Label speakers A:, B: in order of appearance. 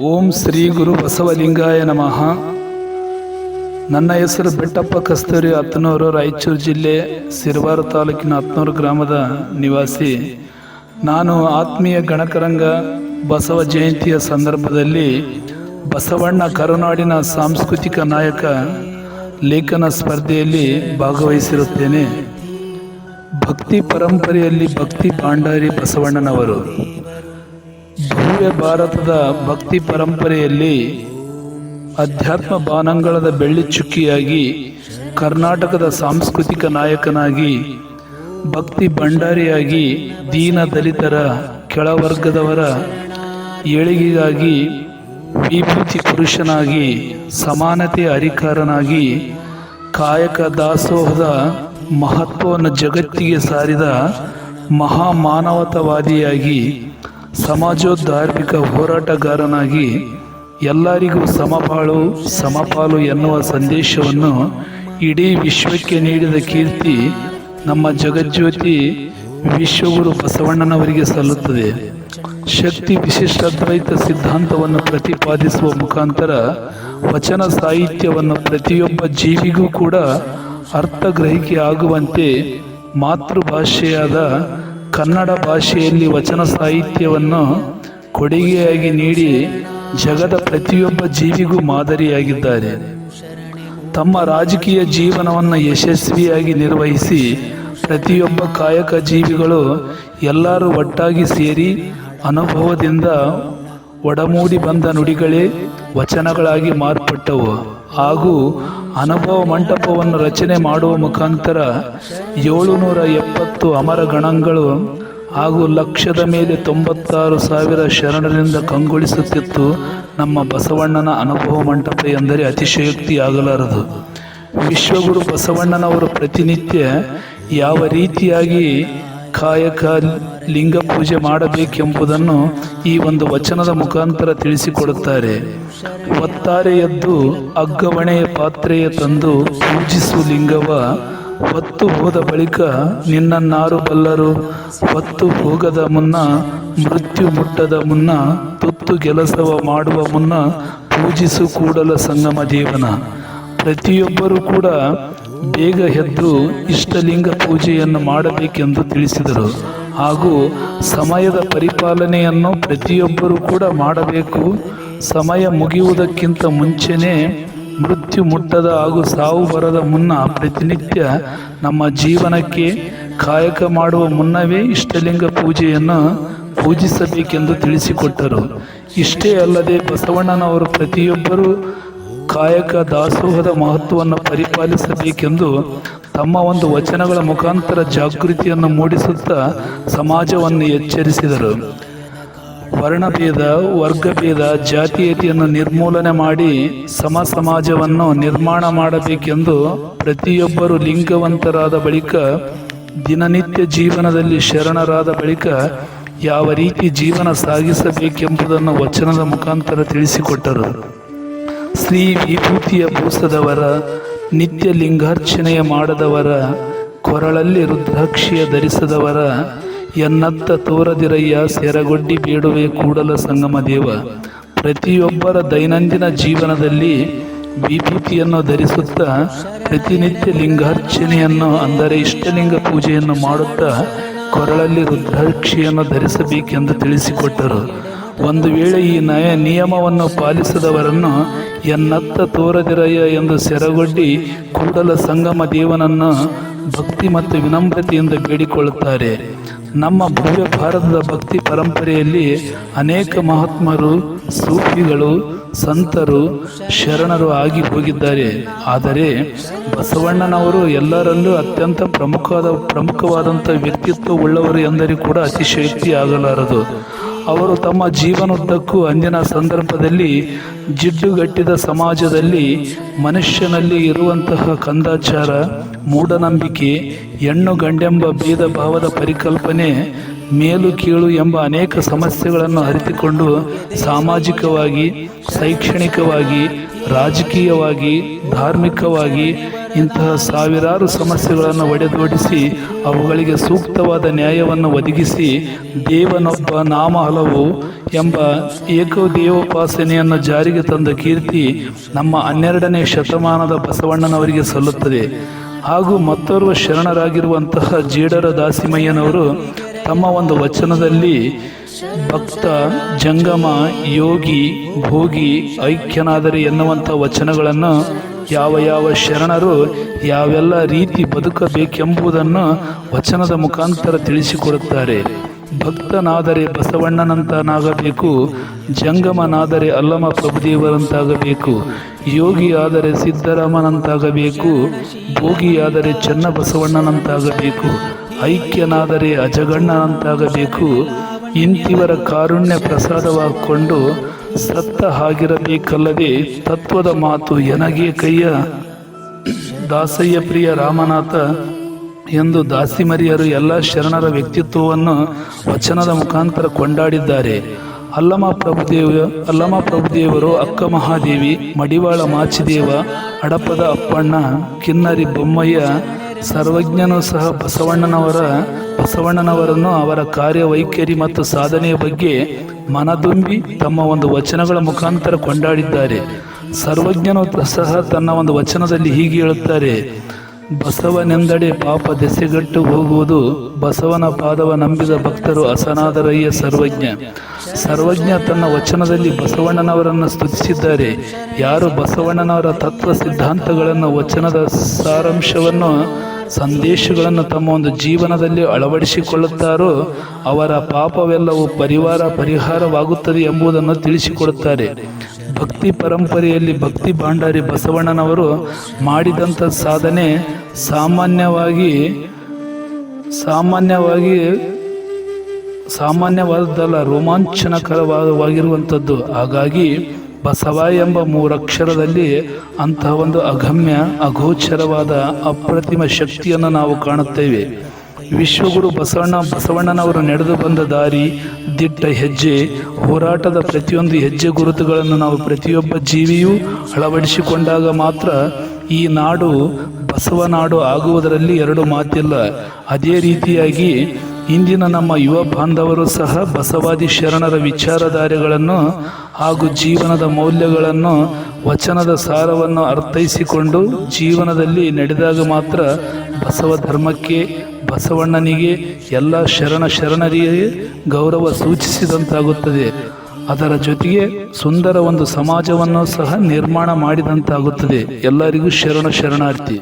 A: ಓಂ ಶ್ರೀ ಗುರು ಬಸವಲಿಂಗಾಯ ನಮಃ. ನನ್ನ ಹೆಸರು ಬೆಟ್ಟಪ್ಪ ಕಸ್ತೂರಿ ಹತ್ತನೂರು ರಾಯಚೂರು ಜಿಲ್ಲೆ ಸಿರವಾರ ತಾಲೂಕಿನ ಹತ್ತನೂರು ಗ್ರಾಮದ ನಿವಾಸಿ. ನಾನು ಆತ್ಮೀಯ ಗಣಕರಂಗ ಬಸವ ಜಯಂತಿಯ ಸಂದರ್ಭದಲ್ಲಿ ಬಸವಣ್ಣ ಕರುನಾಡಿನ ಸಾಂಸ್ಕೃತಿಕ ನಾಯಕ ಲೇಖನ ಸ್ಪರ್ಧೆಯಲ್ಲಿ ಭಾಗವಹಿಸಿರುತ್ತೇನೆ. ಭಕ್ತಿ ಪರಂಪರೆಯಲ್ಲಿ ಭಕ್ತಿ ಪಾಂಡಾರಿ ಬಸವಣ್ಣನವರು. ಭವ್ಯ ಭಾರತದ ಭಕ್ತಿ ಪರಂಪರೆಯಲ್ಲಿ ಅಧ್ಯಾತ್ಮ ಬಾನಂಗಳದ ಬೆಳ್ಳಿ ಚುಕ್ಕಿಯಾಗಿ ಕರ್ನಾಟಕದ ಸಾಂಸ್ಕೃತಿಕ ನಾಯಕನಾಗಿ, ಭಕ್ತಿ ಭಂಡಾರಿಯಾಗಿ ದೀನ ದಲಿತರ ಕೆಳವರ್ಗದವರ ಏಳಿಗೆಗಾಗಿ ವಿಭೂತಿ ಪುರುಷನಾಗಿ, ಸಮಾನತೆಯ ಅರಿಕಾರನಾಗಿ ಕಾಯಕ ದಾಸೋಹದ ಮಹತ್ವವನ್ನು ಜಗತ್ತಿಗೆ ಸಾರಿದ ಮಹಾಮಾನವತವಾದಿಯಾಗಿ ಸಮಾಜೋದ್ಧಾರ್ಮಿಕ ಹೋರಾಟಗಾರನಾಗಿ ಎಲ್ಲರಿಗೂ ಸಮಬಾಳು ಸಮಪಾಲು ಎನ್ನುವ ಸಂದೇಶವನ್ನು ಇಡೀ ವಿಶ್ವಕ್ಕೆ ನೀಡಿದ ಕೀರ್ತಿ ನಮ್ಮ ಜಗಜ್ಯೋತಿ ವಿಶ್ವಗುರು ಬಸವಣ್ಣನವರಿಗೆ ಸಲ್ಲುತ್ತದೆ. ಶಕ್ತಿ ವಿಶಿಷ್ಟಾದ್ವೈತ ಸಿದ್ಧಾಂತವನ್ನು ಪ್ರತಿಪಾದಿಸುವ ಮುಖಾಂತರ ವಚನ ಸಾಹಿತ್ಯವನ್ನು ಪ್ರತಿಯೊಬ್ಬ ಜೀವಿಗೂ ಕೂಡ ಅರ್ಥಗ್ರಹಿಕೆ ಆಗುವಂತೆ ಮಾತೃಭಾಷೆಯಾದ ಕನ್ನಡ ಭಾಷೆಯಲ್ಲಿ ವಚನ ಸಾಹಿತ್ಯವನ್ನು ಕೊಡುಗೆಯಾಗಿ ನೀಡಿ ಜಗದ ಪ್ರತಿಯೊಬ್ಬ ಜೀವಿಗೂ ಮಾದರಿಯಾಗಿದ್ದಾರೆ. ತಮ್ಮ ರಾಜಕೀಯ ಜೀವನವನ್ನು ಯಶಸ್ವಿಯಾಗಿ ನಿರ್ವಹಿಸಿ ಪ್ರತಿಯೊಬ್ಬ ಕಾಯಕ ಜೀವಿಗಳು ಎಲ್ಲರೂ ಒಟ್ಟಾಗಿ ಸೇರಿ ಅನುಭವದಿಂದ ಒಡಮೂಡಿ ಬಂದ ನುಡಿಗಳೇ ವಚನಗಳಾಗಿ ಮಾರ್ಪಟ್ಟವು. ಹಾಗೂ ಅನುಭವ ಮಂಟಪವನ್ನು ರಚನೆ ಮಾಡುವ ಮುಖಾಂತರ ಏಳುನೂರ ಎಪ್ಪತ್ತು ಅಮರ ಗಣಗಳು ಹಾಗೂ ಲಕ್ಷದ ಮೇಲೆ ತೊಂಬತ್ತಾರು ಸಾವಿರ ಶರಣರಿಂದ ಕಂಗೊಳಿಸುತ್ತಿತ್ತು ನಮ್ಮ ಬಸವಣ್ಣನ ಅನುಭವ ಮಂಟಪ ಎಂದರೆ ಅತಿಶಯೋಕ್ತಿ ಆಗಲಾರದು ವಿಶ್ವಗುರು ಬಸವಣ್ಣನವರು ಪ್ರತಿನಿತ್ಯ ಯಾವ ರೀತಿಯಾಗಿ ಕಾಯಕ ಲಿಂಗ ಪೂಜೆ ಮಾಡಬೇಕೆಂಬುದನ್ನು ಈ ಒಂದು ವಚನದ ಮುಖಾಂತರ ತಿಳಿಸಿಕೊಡುತ್ತಾರೆ. ಒತ್ತಾರೆ ಎದ್ದು ಅಗ್ಗವಣೆಯ ಪಾತ್ರೆಯ ತಂದು ಪೂಜಿಸು ಲಿಂಗವ, ಹೊತ್ತು ಹೋದ ಬಳಿಕ ನಿನ್ನನ್ನಾರು ಬಲ್ಲರು, ಹೊತ್ತು ಹೋಗದ ಮುನ್ನ ಮೃತ್ಯು ಮುಟ್ಟದ ಮುನ್ನ ತುತ್ತು ಕೆಲಸವ ಮಾಡುವ ಮುನ್ನ ಪೂಜಿಸು ಕೂಡಲ ಸಂಗಮ ದೇವನ. ಪ್ರತಿಯೊಬ್ಬರೂ ಕೂಡ ಬೇಗ ಎದ್ದು ಇಷ್ಟಲಿಂಗ ಪೂಜೆಯನ್ನು ಮಾಡಬೇಕೆಂದು ತಿಳಿಸಿದರು. ಹಾಗೂ ಸಮಯದ ಪರಿಪಾಲನೆಯನ್ನು ಪ್ರತಿಯೊಬ್ಬರೂ ಕೂಡ ಮಾಡಬೇಕು. ಸಮಯ ಮುಗಿಯುವುದಕ್ಕಿಂತ ಮುಂಚೆನೇ ಮೃತ್ಯು ಮುಟ್ಟದ ಹಾಗೂ ಸಾವು ಬರದ ಮುನ್ನ ಪ್ರತಿನಿತ್ಯ ನಮ್ಮ ಜೀವನಕ್ಕೆ ಕಾಯಕ ಮಾಡುವ ಮುನ್ನವೇ ಇಷ್ಟಲಿಂಗ ಪೂಜೆಯನ್ನು ಪೂಜಿಸಬೇಕೆಂದು ತಿಳಿಸಿಕೊಟ್ಟರು. ಇಷ್ಟೇ ಅಲ್ಲದೆ ಬಸವಣ್ಣನವರು ಪ್ರತಿಯೊಬ್ಬರೂ ಕಾಯಕ ದಾಸೋಹದ ಮಹತ್ವವನ್ನು ಪರಿಪಾಲಿಸಬೇಕೆಂದು ತಮ್ಮ ಒಂದು ವಚನಗಳ ಮುಖಾಂತರ ಜಾಗೃತಿಯನ್ನು ಮೂಡಿಸುತ್ತಾ ಸಮಾಜವನ್ನು ಎಚ್ಚರಿಸಿದರು. ವರ್ಣಭೇದ, ವರ್ಗಭೇದ, ಜಾತೀಯತೆಯನ್ನು ನಿರ್ಮೂಲನೆ ಮಾಡಿ ಸಮ ಸಮಾಜವನ್ನು ನಿರ್ಮಾಣ ಮಾಡಬೇಕೆಂದು ಪ್ರತಿಯೊಬ್ಬರು ಲಿಂಗವಂತರಾದ ಬಳಿಕ, ದಿನನಿತ್ಯ ಜೀವನದಲ್ಲಿ ಶರಣರಾದ ಬಳಿಕ ಯಾವ ರೀತಿ ಜೀವನ ಸಾಗಿಸಬೇಕೆಂಬುದನ್ನು ವಚನದ ಮುಖಾಂತರ ತಿಳಿಸಿಕೊಟ್ಟರು. ಶ್ರೀ ವಿಭೂತಿಯ ಭೂಸದವರ, ನಿತ್ಯ ಲಿಂಗಾರ್ಚನೆಯ ಮಾಡದವರ, ಕೊರಳಲ್ಲಿ ರುದ್ರಾಕ್ಷಿಯ ಧರಿಸದವರ, ಎನ್ನತ್ತ ತೋರದಿರಯ್ಯ ಸೆರಗೊಡ್ಡಿ ಬೇಡುವೆ ಕೂಡಲ ಸಂಗಮ ದೇವ. ಪ್ರತಿಯೊಬ್ಬರ ದೈನಂದಿನ ಜೀವನದಲ್ಲಿ ವಿಭೂತಿಯನ್ನು ಧರಿಸುತ್ತಾ, ಪ್ರತಿನಿತ್ಯ ಲಿಂಗಾರ್ಚನೆಯನ್ನು ಅಂದರೆ ಇಷ್ಟಲಿಂಗ ಪೂಜೆಯನ್ನು ಮಾಡುತ್ತಾ, ಕೊರಳಲ್ಲಿ ರುದ್ರಾಕ್ಷಿಯನ್ನು ಧರಿಸಬೇಕೆಂದು ತಿಳಿಸಿಕೊಟ್ಟರು. ಒಂದು ವೇಳೆ ಈ ನಯ ನಿಯಮವನ್ನು ಪಾಲಿಸದವರನ್ನು ಎನ್ನತ್ತ ತೋರದಿರಯ್ಯ ಎಂದು ಸೆರಗೊಡ್ಡಿ ಕೂಡಲ ಸಂಗಮ ದೇವನನ್ನು ಭಕ್ತಿ ಮತ್ತು ವಿನಮ್ರತೆಯಿಂದ ಬೇಡಿಕೊಳ್ಳುತ್ತಾರೆ. ನಮ್ಮ ಭವ್ಯ ಭಾರತದ ಭಕ್ತಿ ಪರಂಪರೆಯಲ್ಲಿ ಅನೇಕ ಮಹಾತ್ಮರು, ಸೂಫಿಗಳು, ಸಂತರು, ಶರಣರು ಆಗಿ ಹೋಗಿದ್ದಾರೆ. ಆದರೆ ಬಸವಣ್ಣನವರು ಎಲ್ಲರಲ್ಲೂ ಅತ್ಯಂತ ಪ್ರಮುಖವಾದ ಪ್ರಮುಖವಾದಂಥ ವ್ಯಕ್ತಿತ್ವ ಉಳ್ಳವರು ಎಂದರೆ ಕೂಡ ಅತಿಶಯಕ್ತಿ ಆಗಲಾರದು. ಅವರು ತಮ್ಮ ಜೀವನೋದ್ದಕ್ಕೂ ಅಂದಿನ ಸಂದರ್ಭದಲ್ಲಿ ಜಿಡ್ಡುಗಟ್ಟಿದ ಸಮಾಜದಲ್ಲಿ ಮನುಷ್ಯನಲ್ಲಿ ಇರುವಂತಹ ಕಂದಾಚಾರ, ಮೂಢನಂಬಿಕೆ, ಹೆಣ್ಣು ಗಂಡೆಂಬ ಭೇದ ಭಾವದ ಪರಿಕಲ್ಪನೆ, ಮೇಲು ಕೀಳು ಎಂಬ ಅನೇಕ ಸಮಸ್ಯೆಗಳನ್ನು ಅರಿತುಕೊಂಡು ಸಾಮಾಜಿಕವಾಗಿ, ಶೈಕ್ಷಣಿಕವಾಗಿ ರಾಜಕೀಯವಾಗಿ, ಧಾರ್ಮಿಕವಾಗಿ ಇಂತಹ ಸಾವಿರಾರು ಸಮಸ್ಯೆಗಳನ್ನು ಒಡೆದೊಡಿಸಿ, ಅವುಗಳಿಗೆ ಸೂಕ್ತವಾದ ನ್ಯಾಯವನ್ನು ಒದಗಿಸಿ, ದೇವನೊಬ್ಬ ನಾಮ ಹಲವು ಎಂಬ ಏಕದೇವೋಪಾಸನೆಯನ್ನು ಜಾರಿಗೆ ತಂದ ಕೀರ್ತಿ ನಮ್ಮ ಹನ್ನೆರಡನೇ ಶತಮಾನದ ಬಸವಣ್ಣನವರಿಗೆ ಸಲ್ಲುತ್ತದೆ. ಹಾಗೂ ಮತ್ತೋರ್ವ ಶರಣರಾಗಿರುವಂತಹ ಜೇಡರ ದಾಸಿಮಯ್ಯನವರು ತಮ್ಮ ಒಂದು ವಚನದಲ್ಲಿ ಭಕ್ತ, ಜಂಗಮ, ಯೋಗಿ, ಭೋಗಿ, ಐಕ್ಯನಾದರೆ ಎನ್ನುವಂಥ ವಚನಗಳನ್ನು ಯಾವ ಯಾವ ಶರಣರು ಯಾವೆಲ್ಲ ರೀತಿ ಬದುಕಬೇಕೆಂಬುದನ್ನು ವಚನದ ಮುಖಾಂತರ ತಿಳಿಸಿಕೊಡುತ್ತಾರೆ. ಭಕ್ತನಾದರೆ ಬಸವಣ್ಣನಂತನಾಗಬೇಕು, ಜಂಗಮನಾದರೆ ಅಲ್ಲಮ ಪ್ರಭುದೇವರಂತಾಗಬೇಕು ಯೋಗಿಯಾದರೆ ಸಿದ್ದರಾಮನಂತಾಗಬೇಕು, ಭೋಗಿಯಾದರೆ ಚನ್ನಬಸವಣ್ಣನಂತಾಗಬೇಕು ಐಕ್ಯನಾದರೆ ಅಜಗಣ್ಣ ಅಂತಾಗಬೇಕು ಇಂತಿವರ ಕಾರುಣ್ಯ ಪ್ರಸಾದವಾಗಿಕೊಂಡು ಸತ್ತ ಹಾಗಿರಬೇಕಲ್ಲದೆ ತತ್ವದ ಮಾತು ಎನಗೆ ಕೈಯ? ದಾಸಯ್ಯ ಪ್ರಿಯ ರಾಮನಾಥ, ಎಂದು ದಾಸಿಮರಿಯರು ಎಲ್ಲ ಶರಣರ ವ್ಯಕ್ತಿತ್ವವನ್ನು ವಚನದ ಮುಖಾಂತರ ಕೊಂಡಾಡಿದ್ದಾರೆ. ಅಲ್ಲಮ ಪ್ರಭುದೇವ ಅಲ್ಲಮ ಪ್ರಭುದೇವರು ಅಕ್ಕ ಮಹಾದೇವಿ, ಮಡಿವಾಳ ಮಾಚಿದೇವ, ಅಡಪದ ಅಪ್ಪಣ್ಣ, ಕಿನ್ನರಿ ಬೊಮ್ಮಯ್ಯ ಸರ್ವಜ್ಞನೂ ಸಹ ಬಸವಣ್ಣನವರ, ಬಸವಣ್ಣನವರನ್ನು ಅವರ ಕಾರ್ಯವೈಖರಿ ಮತ್ತು ಸಾಧನೆಯ ಬಗ್ಗೆ ಮನದುಂಬಿ ತಮ್ಮ ಒಂದು ವಚನಗಳ ಮುಖಾಂತರ ಕೊಂಡಾಡಿದ್ದಾರೆ. ಸರ್ವಜ್ಞನು ಸಹ ತನ್ನ ಒಂದು ವಚನದಲ್ಲಿ ಹೀಗೆ ಹೇಳುತ್ತಾರೆ ಬಸವನೆಂದಡೆ ಪಾಪ ದೆಸೆಗಟ್ಟು ಹೋಗುವುದು ಬಸವನ ಪಾದವ ನಂಬಿದ ಭಕ್ತರು ಅಸನಾದರಯ್ಯ ಸರ್ವಜ್ಞ. ಸರ್ವಜ್ಞ ತನ್ನ ವಚನದಲ್ಲಿ ಬಸವಣ್ಣನವರನ್ನು ಸ್ತುತಿಸಿದ್ದಾರೆ. ಯಾರು ಬಸವಣ್ಣನವರ ತತ್ವ ಸಿದ್ಧಾಂತಗಳನ್ನು, ವಚನದ ಸಾರಾಂಶವನ್ನು, ಸಂದೇಶಗಳನ್ನು ತಮ್ಮ ಒಂದು ಜೀವನದಲ್ಲಿ ಅಳವಡಿಸಿಕೊಳ್ಳುತ್ತಾರೋ, ಅವರ ಪಾಪವೆಲ್ಲವೂ ಪರಿವಾರ ಪರಿಹಾರವಾಗುತ್ತದೆ ಎಂಬುದನ್ನು ತಿಳಿಸಿಕೊಡುತ್ತಾರೆ. ಭಕ್ತಿ ಪರಂಪರೆಯಲ್ಲಿ ಭಕ್ತಿ ಭಾಂಡಾರಿ ಬಸವಣ್ಣನವರು ಮಾಡಿದಂಥ ಸಾಧನೆ ಸಾಮಾನ್ಯವಾಗಿ ಸಾಮಾನ್ಯವಾಗಿ, ಸಾಮಾನ್ಯವಾದದ್ದಲ್ಲ, ರೋಮಾಂಚನಕರವಾಗಿರುವಂಥದ್ದು. ಹಾಗಾಗಿ ಬಸವ ಎಂಬ ಮೂರಕ್ಷರದಲ್ಲಿ ಅಂತಹ ಒಂದು ಅಗಮ್ಯ, ಅಗೋಚರವಾದ ಅಪ್ರತಿಮ ಶಕ್ತಿಯನ್ನು ನಾವು ಕಾಣುತ್ತೇವೆ. ವಿಶ್ವಗುರು ಬಸವಣ್ಣ ಬಸವಣ್ಣನವರು ನಡೆದು ಬಂದ ದಾರಿ, ದಿಟ್ಟ ಹೆಜ್ಜೆ, ಹೋರಾಟದ ಪ್ರತಿಯೊಂದು ಹೆಜ್ಜೆ ಗುರುತುಗಳನ್ನು ನಾವು ಪ್ರತಿಯೊಬ್ಬ ಜೀವಿಯೂ ಅಳವಡಿಸಿಕೊಂಡಾಗ ಮಾತ್ರ ಈ ನಾಡು ಬಸವ ನಾಡು ಆಗುವುದರಲ್ಲಿ ಎರಡು ಮಾತಿಲ್ಲ. ಅದೇ ರೀತಿಯಾಗಿ ಇಂದಿನ ನಮ್ಮ ಯುವ ಬಾಂಧವರು ಸಹ ಬಸವಾದಿ ಶರಣರ ವಿಚಾರಧಾರೆಗಳನ್ನು ಹಾಗೂ ಜೀವನದ ಮೌಲ್ಯಗಳನ್ನು, ವಚನದ ಸಾರವನ್ನು ಅರ್ಥೈಸಿಕೊಂಡು ಜೀವನದಲ್ಲಿ ನಡೆದಾಗ ಮಾತ್ರ ಬಸವ ಧರ್ಮಕ್ಕೆ, ಬಸವಣ್ಣನಿಗೆ ಎಲ್ಲ ಶರಣ ಶರಣರಿಗೆ ಗೌರವ ಸೂಚಿಸಿದಂತಾಗುತ್ತದೆ. ಅದರ ಜೊತೆಗೆ ಸುಂದರ ಒಂದು ಸಮಾಜವನ್ನು ಸಹ ನಿರ್ಮಾಣ ಮಾಡಿದಂತಾಗುತ್ತದೆ. ಎಲ್ಲರಿಗೂ ಶರಣ ಶರಣಾರ್ಥಿ.